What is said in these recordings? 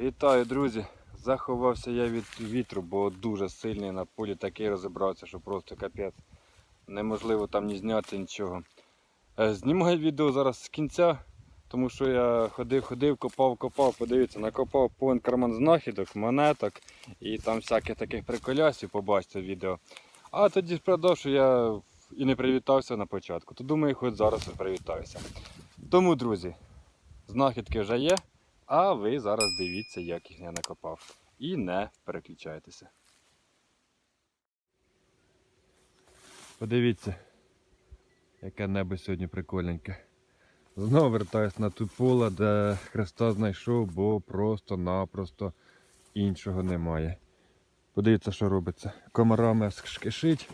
Вітаю, друзі! Заховався я від вітру, бо дуже сильний на полі такий розібрався, що просто капець. Неможливо там ні зняти нічого. Е, Знімаю відео зараз з кінця, тому що я ходив, ходив, копав, копав, подивіться, накопав повен карман знахідок, монеток і там всяких таких приколясів, побачите відео. А тоді справдав, що я і не привітався на початку. То думаю, хоч зараз привітаюся. Тому, друзі, знахідки вже є. А ви зараз дивіться, як їх я накопав. І не переключайтеся. Подивіться, яке небо сьогодні прикольненьке. Знову вертаюсь на ту поле, де Христа знайшов, бо просто-напросто іншого немає. Подивіться, що робиться. Комарами шкишить.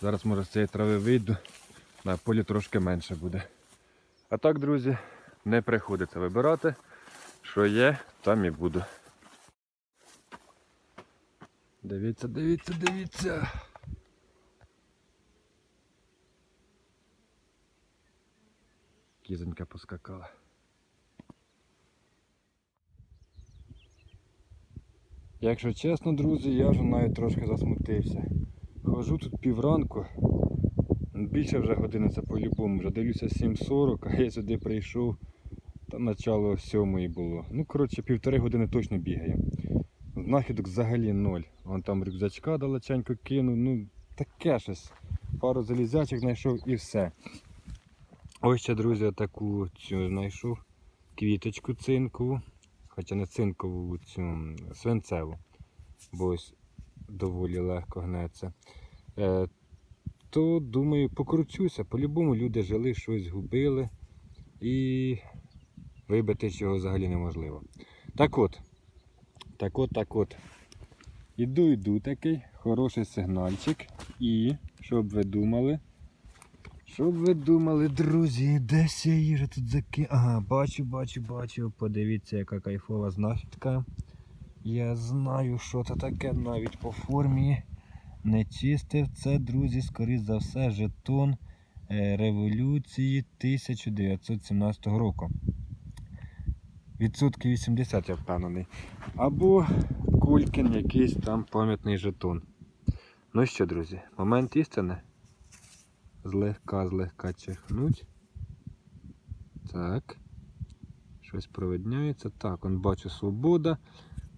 Зараз може з цієї трави вийду. На полі трошки менше буде. А так, друзі, не приходиться вибирати. Що є, там і буду. Дивіться, дивіться, дивіться. Кізонька поскакала. Якщо чесно, друзі, я вже навіть трошки засмутився. Хожу тут півранку. Більше вже години це по-любому. Вже дивлюся 7.40, а я сюди прийшов. Та начало сьомої було. Ну, коротше, півтори години точно бігає. Знахідок взагалі ноль. Вон там рюкзачка далеченько кинув. Ну, таке щось. Пару залізячок знайшов і все. Ось ще, друзі, таку цю знайшов. Квіточку цинкову. Хоча не цинкову, цю свинцеву. Бо ось доволі легко гнеться. Е, то думаю, покручуся. По-любому люди жили, щось губили. І вибити ж його взагалі неможливо. Так от, так от, так от. Іду, йду такий, хороший сигнальчик. І, щоб ви думали, щоб ви думали, друзі, десь я їжа тут заки... Ага, бачу, бачу, бачу. Подивіться, яка кайфова знахідка. Я знаю, що це таке навіть по формі. Не чистив. Це, друзі, скоріш за все, жетон е, революції 1917 року. Відсотки 80, я впевнений. Або Кулькін якийсь там пам'ятний жетон. Ну що, друзі, момент істини. Злегка, злегка чихнуть. Так. Щось провидняється. Так, он бачу свобода.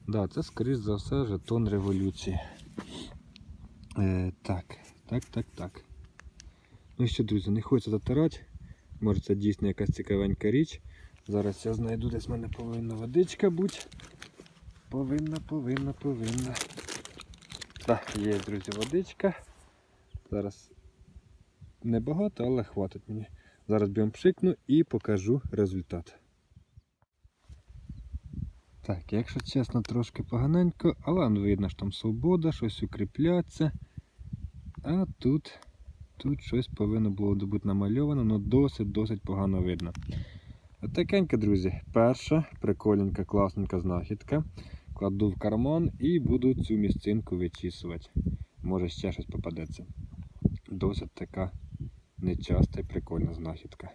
Да, це, скоріш за все, жетон революції. Е, так, так, так, так. Ну що, друзі, не хочеться затирати. Може це дійсно якась цікавенька річ. Зараз я знайду, десь в мене повинна водичка бути. Повинна, повинна, повинна. Так, є, друзі, водичка. Зараз небагато, але хватить мені. Зараз б'єм пшикну і покажу результат. Так, якщо чесно, трошки поганенько, але ну, видно, що там свобода, щось укріпляться. А тут, тут щось повинно було бути намальовано, але досить-досить погано видно. Отакенька, друзі, перша прикольненька, класненька знахідка. Кладу в карман і буду цю місцинку вичісувати. Може ще щось попадеться. Досить така нечаста і прикольна знахідка.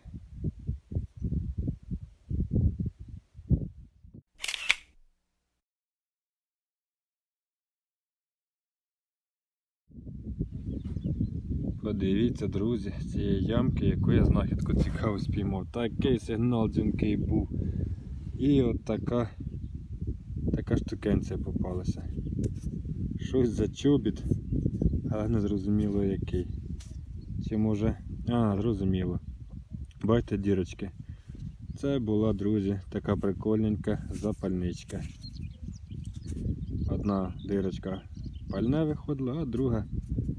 Подивіться, друзі, цієї ямки, яку я знахідку цікаво спіймав. Такий сигнал дзвінкий був. І от така, така штукенція попалася. Щось за чобіт, але не зрозуміло який. Чи може... А, зрозуміло. Бачите дірочки. Це була, друзі, така прикольненька запальничка. Одна дирочка пальне виходила, а друга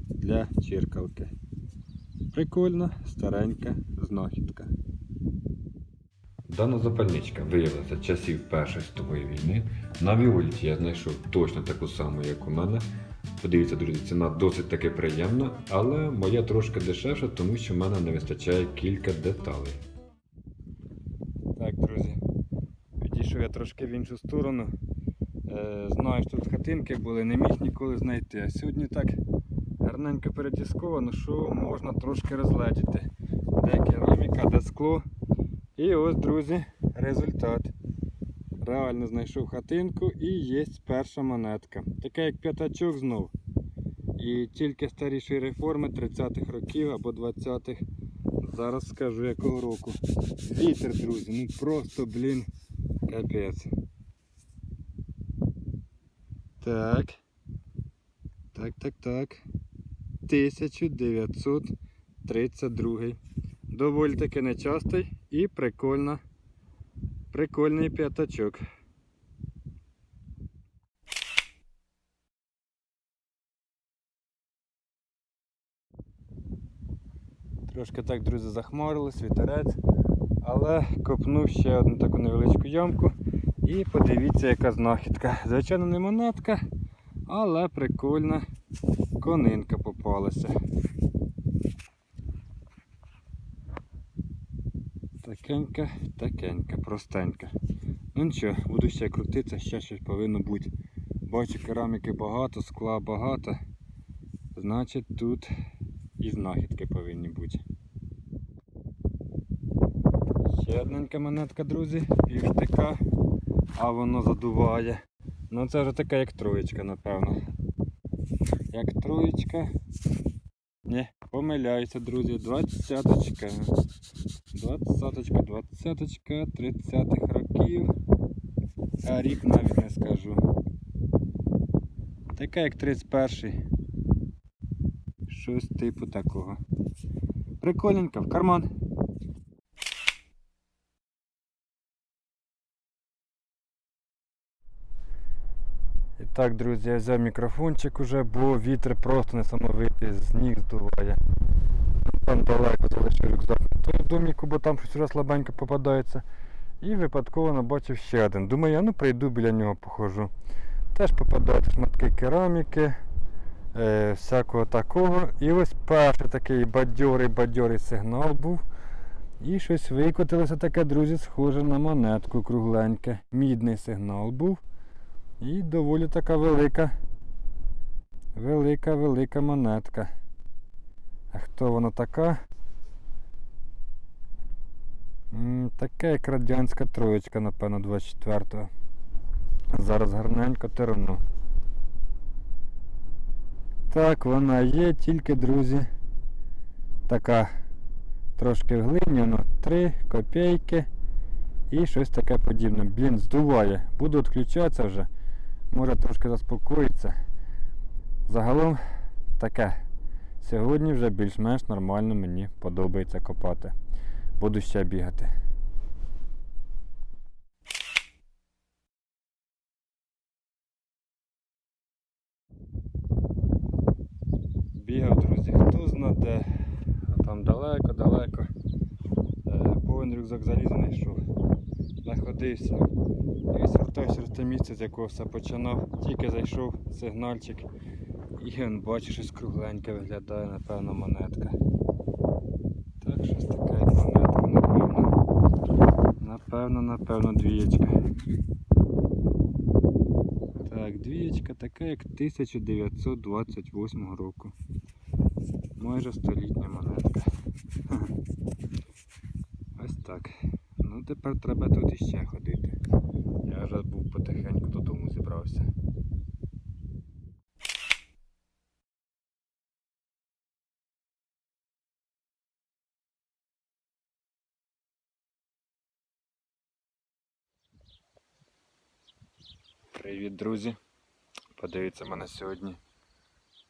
для чиркалки. Прикольна, старенька знахідка. Дана запальничка виявилася часів Першої світової війни. На Віоліті я знайшов точно таку саму, як у мене. Подивіться, друзі, ціна досить таки приємна, але моя трошки дешевша, тому що в мене не вистачає кілька деталей. Так, друзі, підійшов я трошки в іншу сторону. Е, знаю, що тут хатинки були, не міг ніколи знайти. А сьогодні так гарненько передісковано, що можна трошки розгледіти. Де кераміка, де скло. І ось, друзі, результат. Реально знайшов хатинку і є перша монетка. Така як п'ятачок знов. І тільки старіші реформи 30-х років або 20-х. Зараз скажу якого року. Вітер, друзі, ну просто, блін, капець. Так. Так, так, так. 1932. Доволі таки нечастий і прикольно. Прикольний п'ятачок. Трошки так, друзі, захмарилось, вітерець. Але копнув ще одну таку невеличку ямку. І подивіться, яка знахідка. Звичайно, не монетка, але прикольна конинка попалася. Такенька, такенька, простенька. Ну нічого, буду ще крутитися, ще щось повинно бути. Бачу, кераміки багато, скла багато. Значить тут і знахідки повинні бути. Ще одненька монетка, друзі, півштика, а воно задуває. Ну це вже така як троєчка, напевно. Як троєчка. Ні, помиляюся, друзі, двадцяточка. Двадцяточка, двадцяточка, 30-х років. А рік навіть не скажу. Така як 31-й. Щось типу такого. Прикольненько, в карман. І так, друзі, я взяв мікрофончик уже, бо вітер просто несамовитий, з ніг здуває. Ну, Там далеко залишив рюкзак на доміку, бо там щось вже слабенько попадається. І випадково набачив ще один. Думаю, я ну прийду біля нього походжу. Теж попадають шматки кераміки, е, всякого такого. І ось перший такий бадьорий-бадьорий сигнал був. І щось викотилося таке, друзі, схоже на монетку кругленьке. Мідний сигнал був. І доволі така велика, велика, велика монетка. А хто вона така? Така як радянська троєчка, напевно, 24-го. Зараз гарненько терну. Так, вона є, тільки, друзі, така трошки глині, ну, 3 копійки і щось таке подібне. Блін, здуває. Буду відключатися вже. Може трошки заспокоїться. Загалом таке. Сьогодні вже більш-менш нормально мені подобається копати. Буду ще бігати. Бігав, друзі, хто зна де. А там далеко-далеко. Е, Повен рюкзак заліза знайшов. Находився. І звертаюся через те місце, з якого все починав. Тільки зайшов сигнальчик. І він бачить, щось кругленьке виглядає, напевно, монетка. Так, щось таке як монетка, напевно. Напевно, напевно, двієчка. Так, двієчка така, як 1928 року. Майже столітня монетка. Ось так. Ну тепер треба тут іще ходити. Я вже був потихеньку додому зібрався. Привіт, друзі! Подивіться, мене сьогодні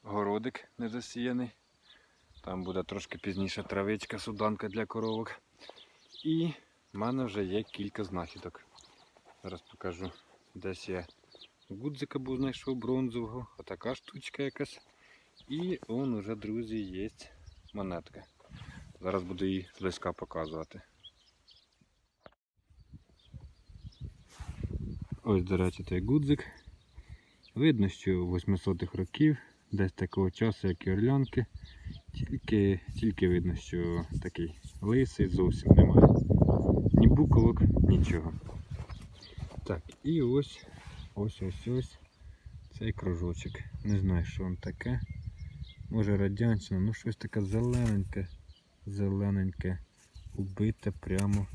городик не засіяний. Там буде трошки пізніше травичка, суданка для коровок. І в мене вже є кілька знахідок. Зараз покажу. Десь я гудзика був знайшов бронзового, отака штучка якась. І он уже, друзі, є монетка. Зараз буду її зблизька показувати. Ось, до речі, той гудзик. Видно, що 800-х років, десь такого часу, як і орлянки. Тільки, тільки видно, що такий лисий зовсім немає. Буковок, нічого. Так, і ось ось ось ось цей кружочок. Не знаю, що він таке. Може радянщина, ну щось таке зелененьке, зелененьке, убите прямо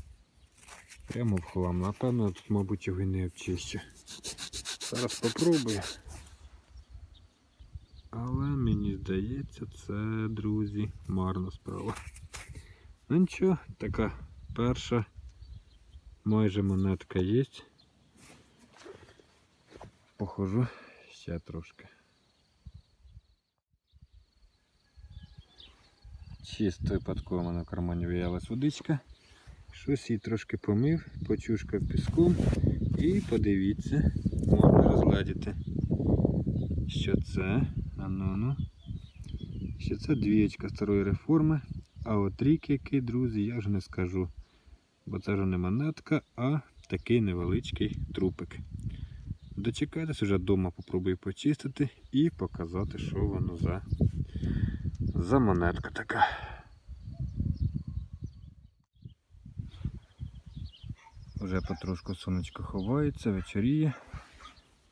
Прямо в хлам. Напевно, тут, мабуть, його не обчищу. Зараз попробую. Але мені здається, це, друзі, марна справа. Ну нічого, така перша майже монетка є. Похожу ще трошки. Чисто випадково в мене в кармані виявилась водичка. Щось її трошки помив, почушкав піском і подивіться, можна розгледіти, що це. А ну ну. Що це двієчка старої реформи. А от рік який, друзі, я вже не скажу. Бо це вже не монетка, а такий невеличкий трупик. Дочекайтесь, вже вдома попробую почистити і показати, що воно за, за монетка така. Вже потрошку сонечко ховається, вечоріє.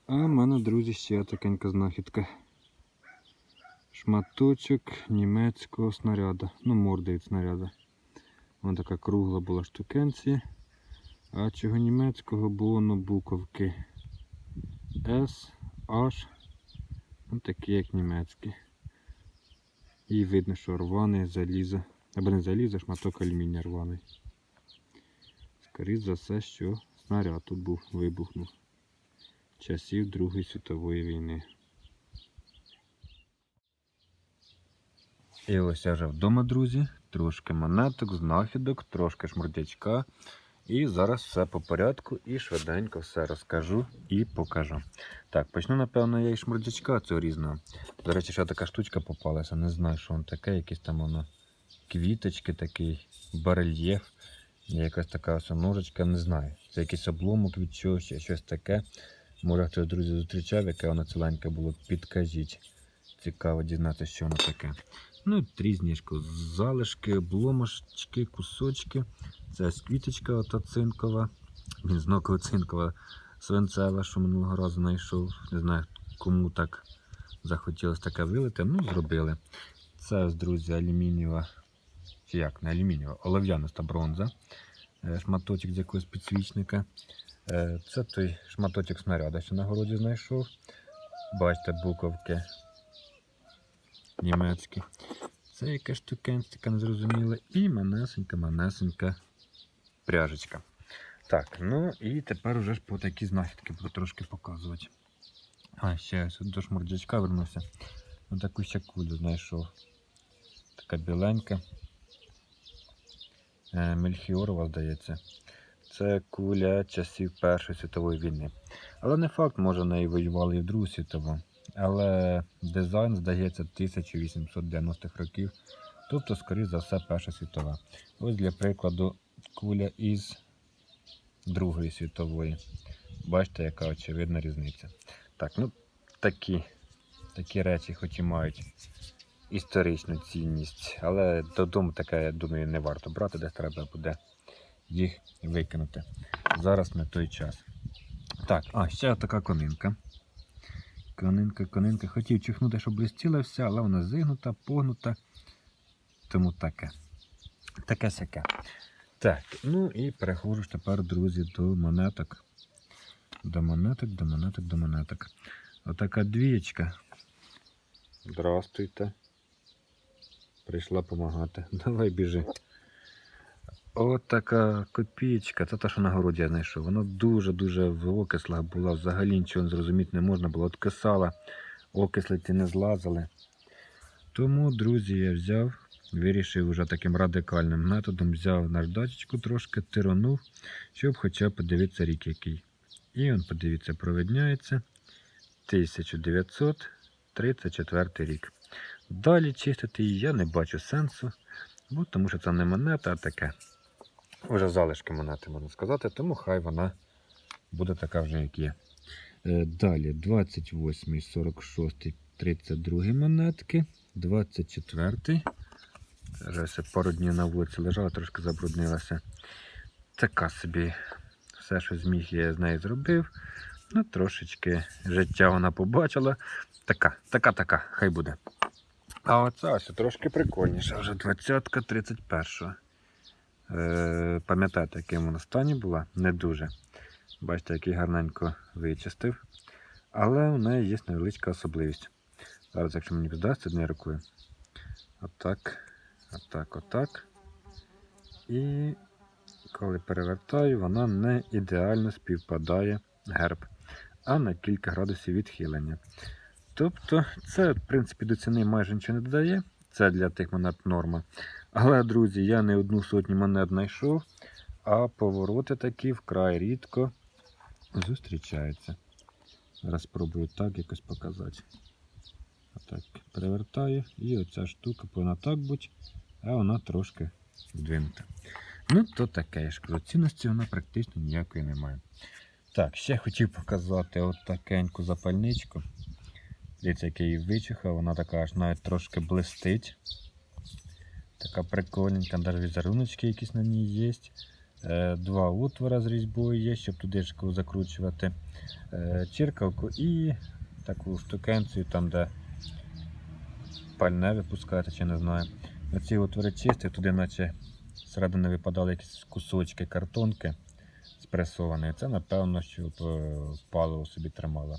А в мене, друзі, ще такенька знахідка. Шматочок німецького снаряда. Ну, морда від снаряда. Вона така кругла була штукенція. А чого німецького було на буковки. S, H. Ну, такі як німецькі. І видно, що рваний залізо. Або не залізо, шматок алюмінія рваний. Скоріше за все, що снаряд тут був, вибухнув. Часів Другої світової війни. І ось я вже вдома, друзі. Трошки монеток, знахідок, трошки шмурдячка. І зараз все по порядку і швиденько все розкажу і покажу. Так, почну, напевно, я із шмурдячка цього різного. До речі, ще така штучка попалася. Не знаю, що воно таке, якісь там воно квіточки такий, барельєф. Якась така ось ножичка, не знаю. Це якийсь обломок від чогось, щось таке. Може хтось, друзі, зустрічав, яке воно ціленьке було, підкажіть. Цікаво дізнатися, що воно таке. Ну, і різні ж залишки, обломочки, кусочки. Це ось квіточка ота цинкова, бензнокова цинкова, свинцева, що минулого разу знайшов. Не знаю, кому так захотілося таке вилити. Ну, зробили. Це друзі, алюмінієва, чи як, не алюмінієва, олов'яниста бронза. Е, Шматочок з якогось підсвічника. Е, Це той шматочок снаряда, що на городі знайшов. Бачите, буковки німецькі. Це якась штукенцька незрозуміла. І манесенька, манесенька пряжечка. Так, ну і тепер вже ж по такі знахідки буду трошки показувати. А, ще до шмурдячка вернувся. Ось таку ще кулю знайшов. Така біленька. Е, Мельхіорова, здається. Це куля часів Першої світової війни. Але не факт, може, неї воювали і в Другу світову. Але дизайн, здається, 1890-х років. Тобто, скоріш за все, Перша світова. Ось для прикладу куля із Другої світової. Бачите, яка очевидна різниця. Так, ну такі, такі речі, хоч і мають історичну цінність, але додому таке, я думаю, не варто брати, десь треба буде їх викинути. Зараз не той час. Так, а ще така конинка. Конинка, конинка. Хотів чихнути, щоб блистіла вся, але вона зигнута, погнута. Тому таке. Таке сяке. Так, ну і переходжу тепер, друзі, до монеток. До монеток, до монеток, до монеток. Отака двієчка. Здравствуйте. Прийшла допомагати. Давай біжи. От така копієчка, це та, що на городі я знайшов. Вона дуже-дуже в окислах була, взагалі нічого зрозуміти не можна було. Откисала, окисли ці не злазили. Тому, друзі, я взяв, вирішив вже таким радикальним методом, взяв наждачечку трошки, тиронув, щоб хоча б подивитися рік який. І он, подивіться, провидняється 1934 рік. Далі чистити її я не бачу сенсу, бо тому що це не монета, а таке. Вже залишки монети, можна сказати, тому хай вона буде така вже, як є. Е, Далі 28, 46, 32 монетки, 24. Вже пару днів на вулиці лежала, трошки забруднилася. Така собі все, що зміг, я з нею зробив. Ну, трошечки життя вона побачила. Така, така, така, хай буде. А оця ось трошки прикольніша, вже 20-ка 31. Е, пам'ятаєте, яким вона стані була? Не дуже. Бачите, який гарненько вичистив. Але у неї є невеличка особливість. Зараз, якщо мені піддасться однією рукою. Отак, отак, отак. І коли перевертаю, вона не ідеально співпадає герб, а на кілька градусів відхилення. Тобто, це, в принципі, до ціни майже нічого не додає. Це для тих монет норма. Але, друзі, я не одну сотню монет знайшов, а повороти такі вкрай рідко зустрічаються. Зараз спробую так якось показати. Отак перевертаю, і оця штука повинна так бути, а вона трошки здвинута. Ну, то таке, ж кажу, цінності вона практично ніякої немає. Так, ще хотів показати от такеньку запальничку. Дивіться, як я її вичухав, вона така аж навіть трошки блистить. Така прикольненька, навіть візеруночки якісь на ній є. Е, Два отвора з різьбою є, щоб туди закручувати е, чиркалку і таку штукенцію, там де пальне випускаєте, чи не знаю. Оці отвори чисті, туди наче всередини випадали якісь кусочки картонки спресовані. Це, напевно, щоб е, паливо собі тримало.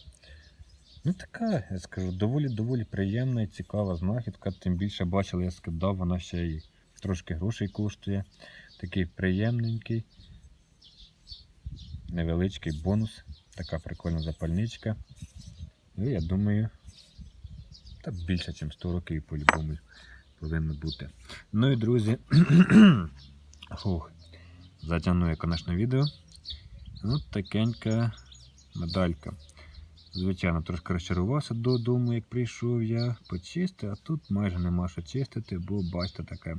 Ну, така, я скажу, доволі-доволі приємна і цікава знахідка. Тим більше бачили, я скидав, вона ще й трошки грошей коштує. Такий приємненький, невеличкий бонус. Така прикольна запальничка. Ну, я думаю, та більше, ніж 100 років по-любому повинно бути. Ну і друзі, фух, затягну я, звісно, відео. От такенька медалька. Звичайно, трошки розчарувався додому, як прийшов я почистив, а тут майже нема що чистити, бо бачите, таке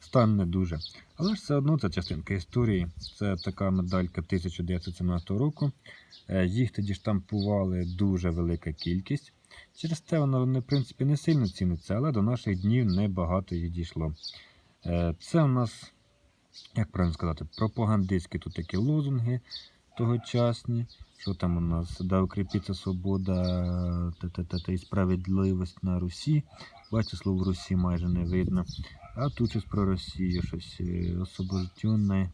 стан не дуже. Але ж все одно це частинка історії. Це така медалька 1917 року. Е, Їх тоді штампували дуже велика кількість. Через те воно в принципі не сильно ціниться, але до наших днів небагато їх дійшло. Е, Це у нас, як правильно сказати, пропагандистські тут такі лозунги тогочасні. Що там у нас? Да укріпиться свобода та, та, та, та і справедливість на Русі. Бачите, слово Русі майже не видно. А тут щось про Росію, щось е, освобожденне.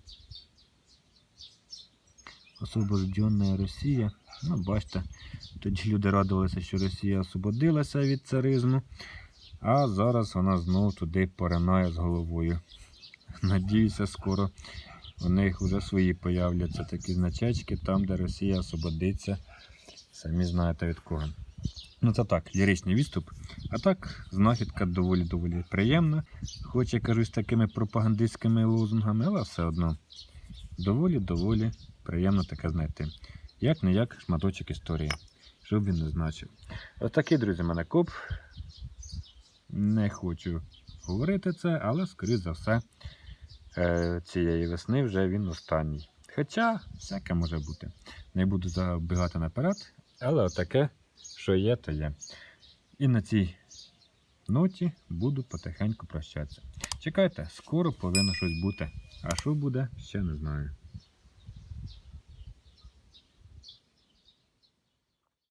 Освобожденна Росія. Ну, бачите, тоді люди радувалися, що Росія освободилася від царизму, а зараз вона знову туди поринає з головою. Надіюся, скоро у них вже свої появляться такі значечки, там, де Росія освободиться. Самі знаєте від кого. Ну це так, ліричний відступ. А так, знахідка доволі-доволі приємна. Хоч я кажу з такими пропагандистськими лозунгами, але все одно доволі-доволі приємно таке знайти. Як не як шматочок історії, щоб він не значив. Ось такий, друзі, мене коп. Не хочу говорити це, але, скоріш за все, цієї весни вже він останній. Хоча всяке може бути. Не буду забігати наперед, але отаке, що є, то є. І на цій ноті буду потихеньку прощатися. Чекайте, скоро повинно щось бути. А що буде, ще не знаю.